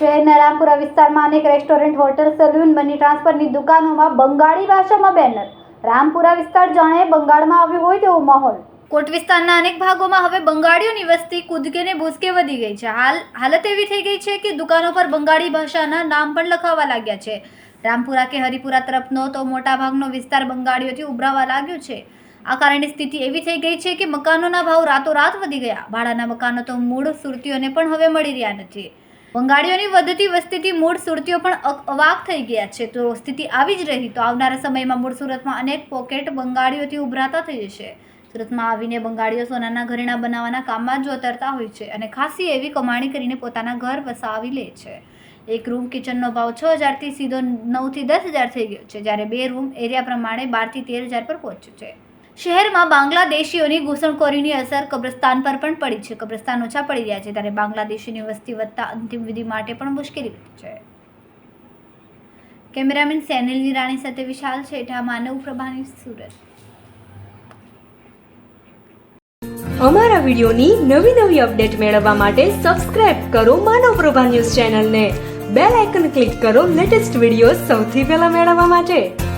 શહેરના રામપુરા વિસ્તારમાં અનેક રેસ્ટોરન્ટ, હોટલ, સલૂન, મની ટ્રાન્સફરની દુકાનોમાં બંગાળી ભાષામાં બેનર. રામપુરા વિસ્તાર જાણે બંગાળમાં આવ્યો હોય તેવો માહોલ. કોટ વિસ્તારના અનેક ભાગોમાં હવે બંગાળીઓની વસ્તી કૂદકે ને ભૂસકે વધી ગઈ છે. હાલ, હાલત એવી થઈ ગઈ છે કે દુકાનો પર બંગાળી ભાષાના નામ પણ લખાવા લાગ્યા છે. રામપુરા કે હરિપુરા તરફનો તો મોટા ભાગનો વિસ્તાર બંગાળીઓથી ઉભરાવા લાગ્યો છે. આ કારણે સ્થિતિ એવી થઈ ગઈ છે કે મકાનોના ભાવ રાતોરાત વધી ગયા. ભાડાના મકાનો તો મૂળ સુરતીઓને પણ હવે મળી રહ્યા નથી. બંગાળીઓની વધતી વસ્તીથી મૂળ સુરતીઓ પણ અવાક થઈ ગયા છે. તો સ્થિતિ આવી જ રહી. તો આવનારા સમયમાં મૂળ સુરતમાં અનેક પોકેટ બંગાળીઓથી ઉભરાતા થઈ જશે. સુરતમાં આવીને બંગાળીઓ સોનાના ઘરેણા બનાવવાના કામમાં જ જોતરતા હોય છે અને ખાસી એવી કમાણી કરીને પોતાના ઘર વસાવી લે છે. એક રૂમ કિચનનો ભાવ છ હજારથી સીધો નવથી દસ હજાર થઈ ગયો છે, જ્યારે બે રૂમ એરિયા પ્રમાણે બારથી તેર હજાર પર પહોંચ્યું છે. શહેરમાં બાંગ્લાદેશીઓની ઘૂસણખોરીની અસર કબ્રસ્તાન પર પણ પડી છે. કબ્રસ્તાન ઓછા પડી રહ્યા છે ત્યારે બાંગ્લાદેશીની વસ્તી વધતા અંતિમ વિધિ માટે પણ મુશ્કેલી વધી છે. કેમેરામેન સેનિલની રાણી સાથે વિશાલ છેઠા, માનવ પ્રભાની સુરત. અમારા વિડીયોની નવી નવી અપડેટ મેળવવા માટે સબસ્ક્રાઇબ કરો માનવ પ્રભા ન્યૂઝ ચેનલને. બેલ આઇકન ક્લિક કરો લેટેસ્ટ વીડિયો સૌથી પહેલા મેળવવા માટે.